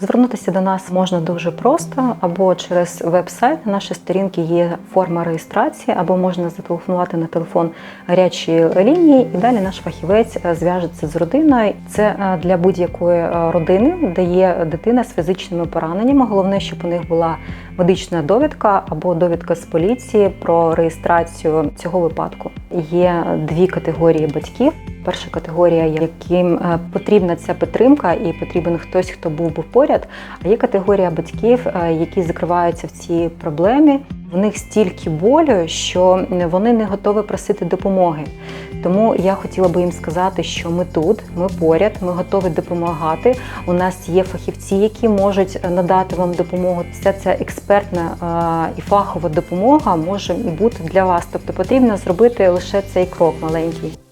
Звернутися до нас можна дуже просто, або через веб-сайт на нашій сторінки є форма реєстрації, або можна зателефонувати на телефон гарячої лінії, і далі наш фахівець е, зв'яжеться з родиною. Це е, для будь-якої е, родини, де є дитина з фізичними пораненнями. Головне, щоб у них була медична довідка або довідка з поліції про реєстрацію цього випадку. Є дві категорії батьків. Перша категорія, яким е, потрібна ця підтримка, і потрібен хтось, хто був би поряд. А є категорія батьків, е, які закриваються в цій проблемі. В них стільки болю, що вони не готові просити допомоги. Тому я хотіла би їм сказати, що ми тут, ми поряд, ми готові допомагати. У нас є фахівці, які можуть надати вам допомогу. Вся ця експертна е, і фахова допомога може бути для вас. Тобто потрібно зробити лише цей крок маленький.